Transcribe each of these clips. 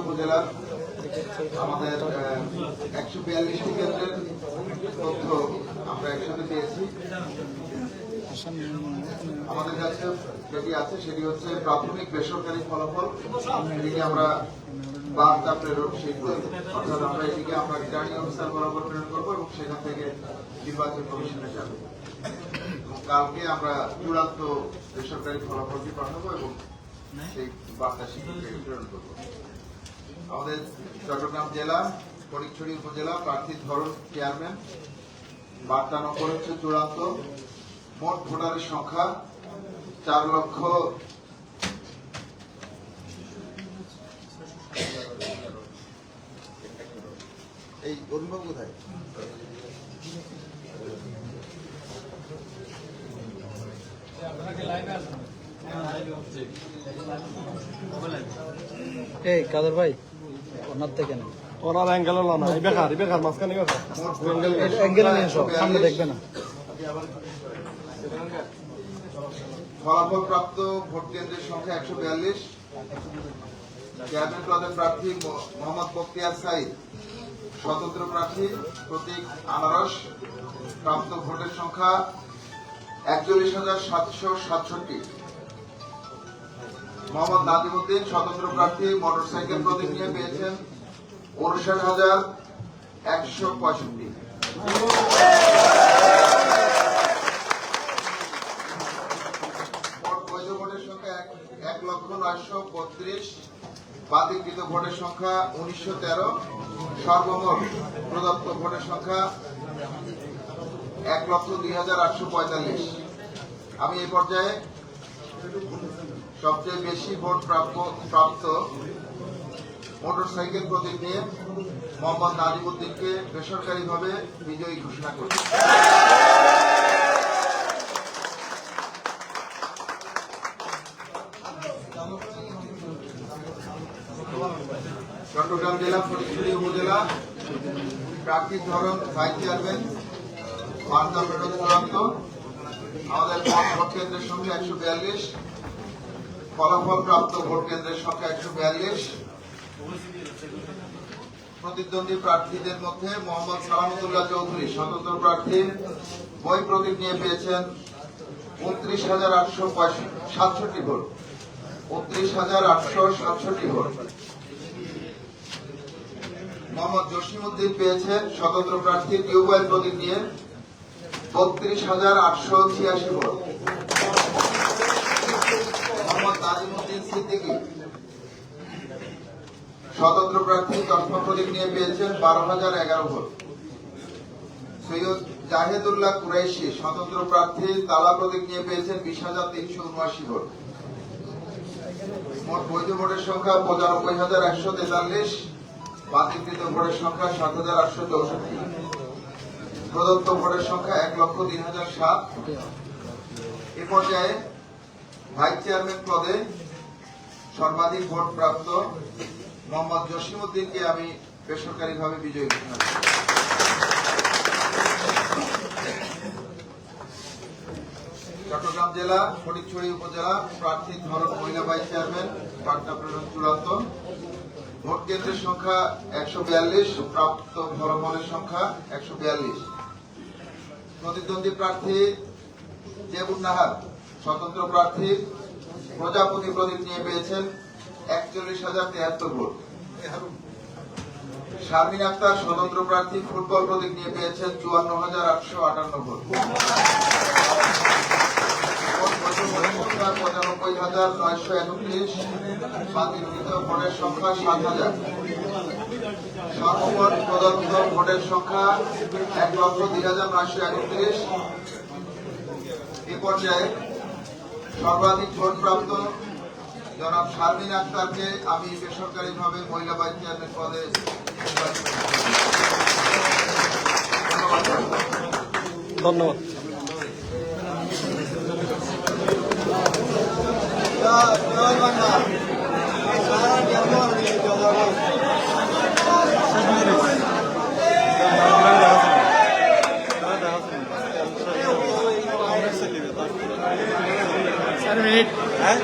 উপজেলার আমাদের একশো বিয়াল্লিশটি কেন্দ্রের পেয়েছি। আমাদের কাছে যেটি আছে সেটি হচ্ছে প্রাথমিক বেসরকারি ফলাফল, এটিকে আমরা বার্তা প্রেরণ বলি। অর্থাৎ আমরা এটিকে আমরা রিটার্নিং অফিসার বরাবর প্রেরণ করব এবং সেখান থেকে নির্বাচন কমিশনে যাবে। কালকে আমরা চূড়ান্ত বেসরকারি ফলাফলটি পাঠাবো এবং সেই বার্তা প্রেরণ করব। আমাদের চট্টগ্রাম জেলা ফটিকছড়ি উপজেলা প্রার্থীর ধরন চেয়ারম্যান বার্তা নম্বর হচ্ছে চূড়ান্ত। মোট ভোটারের সংখ্যা চার লক্ষ এই অভিভাবক কোথায়? এই কাদের ভাই? ওনার থেকে না ওনার অ্যাঙ্গেল হলো না। বেকার বেকার মাঝখানে বেকার। মোট নিয়ে সংখ্যা সামনে দেখবে না। ফলাফল প্রাপ্ত ভোট কেন্দ্রের সংখ্যা একশো বিয়াল্লিশ। চেয়ারম্যান পদে প্রার্থী মোহাম্মদ বক্তিয়ার সাইদ। স্বতন্ত্র প্রার্থী প্রতীক আনারস। প্রাপ্ত ভোটের সংখ্যা একচল্লিশ হাজার সাতশো সাতষট্টি। মোহাম্মদ নাজিমুদ্দিন স্বতন্ত্র প্রার্থী, মোটরসাইকেল প্রতীক নিয়ে পেয়েছেন উনষাট হাজার একশো পঁয়ষট্টি। এক- লক্ষ নয়শো বত্রিশ। বাতিলকৃত ভোটের সংখ্যা উনিশশো তেরো। সর্বমোট প্রদত্ত ভোটের সংখ্যা এক লক্ষ দুই হাজার আটশো পঁয়তাল্লিশ। আমি এই পর্যায়ে সবচেয়ে বেশি ভোট প্রাপ্য প্রাপ্ত মোটরসাইকেল প্রতীক নিয়ে মোহাম্মদ নাজিমুদ্দিনকে বেসরকারিভাবে বিজয়ী ঘোষণা করছি চট্টগ্রাম জেলা ফটিকছড়ি উপজেলা প্রাকৃতিক ধরন ভাইস চেয়ারম্যান বার্তা প্রেরণ আমাদের ভোট কেন্দ্রের সংখ্যা একশো বিয়াল্লিশ। ফলাফল প্রাপ্ত ভোট কেন্দ্রের সংখ্যা একশো বিয়াল্লিশ। প্রতিদ্বন্দ্বী প্রার্থীদের মধ্যে মোহাম্মদ সালামতুল্লাহ চৌধুরী, স্বতন্ত্র প্রার্থী, বই প্রতীক নিয়ে পেয়েছেন উনত্রিশ হাজার আটশো সাতষট্টি ভোট। উনত্রিশ হাজার আটশো সাতষট্টি ভোট। মোহাম্মদ জসিমুদ্দিন পেয়েছেন স্বতন্ত্র প্রার্থী, টিউবওয়েল প্রতীক নিয়ে বত্রিশ হাজার আটশো ছিয়াশি ভোট। স্বতন্ত্র প্রার্থী চশমা প্রতীক নিয়ে পেয়েছেন বারো হাজার এগারো ভোট। সৈয়দ জাহেদুল্লাহ কুরাইশি, স্বতন্ত্র প্রার্থী তালা প্রতীক নিয়ে পেয়েছেন বিশ হাজার তিনশো উনআশি ভোট। মোট বৈধ ভোটের সংখ্যা পঁচানব্বই হাজার একশো তেতাল্লিশ, বাতিলকৃত ভোটের সংখ্যা সাত হাজার আটশো চৌষট্টি। প্রদত্ত ভোটের সংখ্যা এক লক্ষ তিন হাজার সাত। এ পর্যায়ে ভাইস চেয়ারম্যান পদে সর্বাধিক ভোট প্রাপ্ত মোহাম্মদ জসিমুদ্দিনকে আমি বেসরকারিভাবে বিজয়ী ঘোষণা করি চট্টগ্রাম জেলা ফটিকছড়ি উপজেলা, প্রার্থী ধরন মহিলা ভাইস চেয়ারম্যান বার্তা প্রেরণ চূড়ান্ত। ভোট কেন্দ্রের সংখ্যা একশো বিয়াল্লিশ, প্রাপ্ত ফলাফলের সংখ্যা একশো বিয়াল্লিশ। প্রতিদ্বন্দ্বী প্রার্থী জেবুন নাহার। স্বতন্ত্র প্রার্থী প্রজাপতি প্রদীপ নিয়ে পেয়েছেন একচল্লিশ হাজার তেহাত্তর ভোট। শারমিন আক্তার স্বতন্ত্র প্রার্থী ফুটবল প্রতীক নিয়ে পেয়েছেন চুয়ান্ন হাজার আটশো আটান্ন ভোট। পঁচানব্বই হাজার নয়শো একত্রিশ বাতিলকৃত ভোটের সংখ্যা সাত হাজার সর্বমোট প্রদত্ত ভোটের সংখ্যা এক লক্ষ দুই হাজার নয়শো একত্রিশ। এ পর্যায়ে সর্বাধিক ভোট প্রাপ্ত জনাব শারমিন আক্তারকে আমি বেসরকারিভাবে মহিলা ভাইস চেয়ারম্যান পদে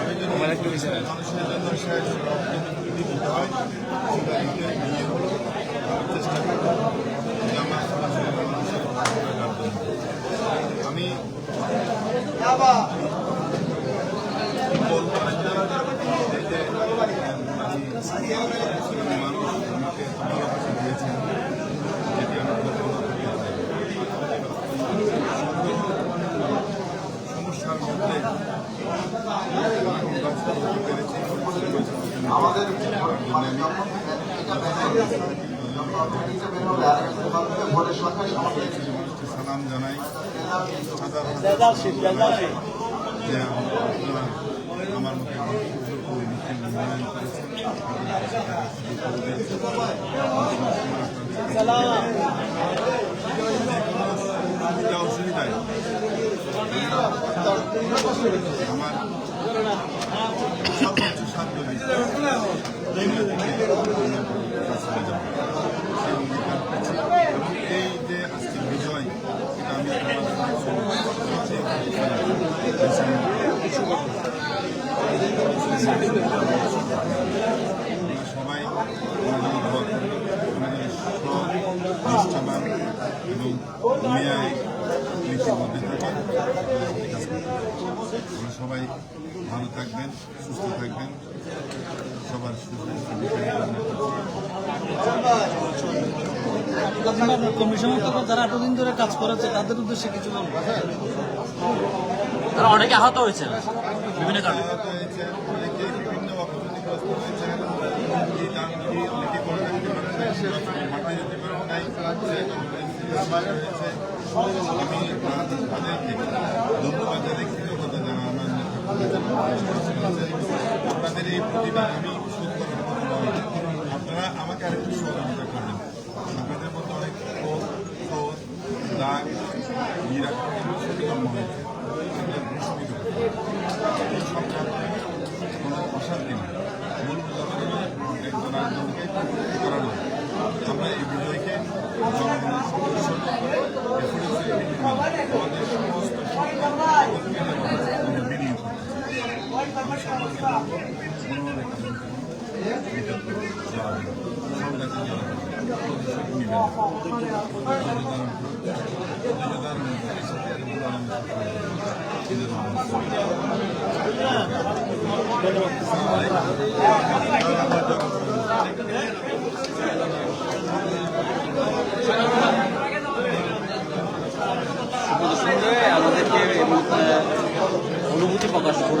মানুষের জন্য শেষ দিতে হয় চেষ্টা করব। আমি বলব না যে এই যে আমি মানুষ আমাকে ভালোবাসা দিয়েছেন যেটি আমি কখনো ভুলতে চাই না। সমস্যার মধ্যে আমি নির্বাচিত হতে পেরেছি আমাদের মানে যখন এটা বের হবে, যখন এটা বের হবে, আর একটা কথা হচ্ছে ভোটের সংখ্যা সমাপ্ত মানুষকে সালাম জানাই হাজার হাজার যে আপনারা আমার মুখে মুখে মূল্যায়ন করেছেন আপনাদের সাথে সুযোগ করে দিয়েছেন। যে কোনো অসুবিধায় আমার সর্বোচ্চ সাধ্য দিতে সেই অঙ্গীকার করছি এবং এই যে আজকের বিজয় এটা আমি সবাই নিষ্ঠাবান এবং ন্যায় নীতির মধ্যে থাকার সবাই ভালো থাকবেন সুস্থ থাকবেন সবার কমিশন যারা এতদিন ধরে কাজ করেছে তাদের উদ্দেশ্যে কিছু বলব তারা অনেকে আহত হয়েছে বিভিন্ন কারণে। আপনাদের এই প্রতিভা আমি আপনারা আমাকে আরেকটু আপনাদের মতো অনেক অশান্তি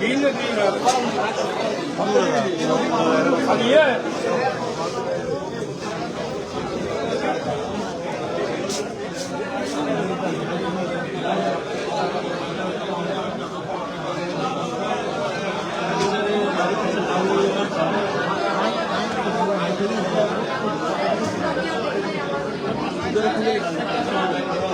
Bilmiyorum. Hadi ye. 頑張れ。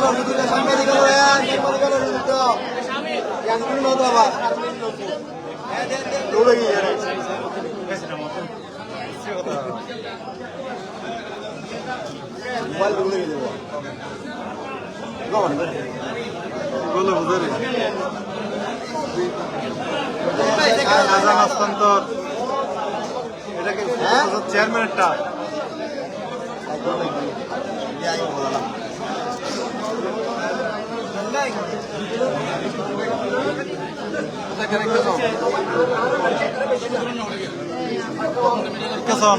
los futuros son médicos, vean, médico, los futuros. Yang ini mau apa? দৌড়ে গিয়ে dulu gitu. Gawat. বলে বুঝে রে রাজা হস্তান্তর এটা চেয়ারম্যানেরটা কেসন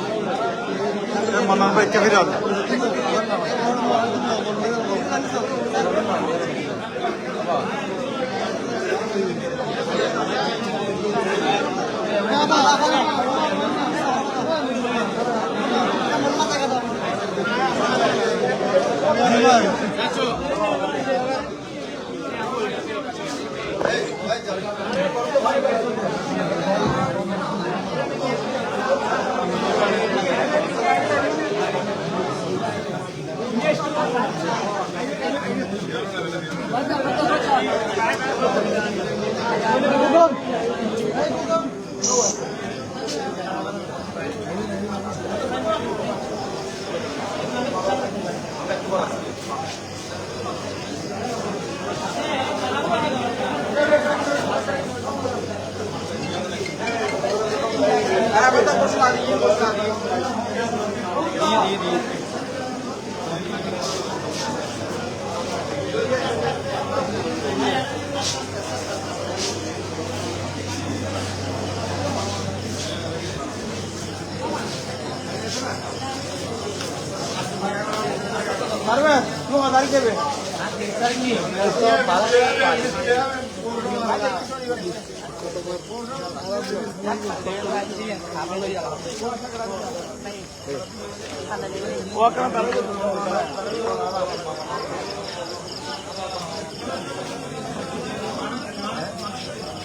মন্নান ভাই ক্যাফিরাল পারবে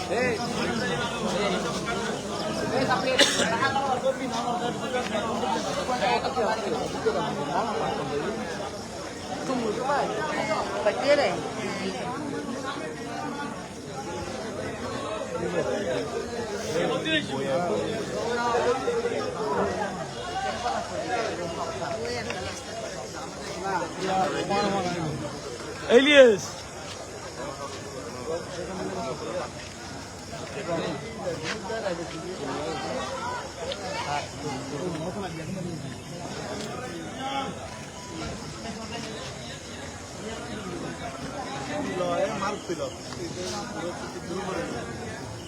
Hei. Hei, Tak. এলিয়াস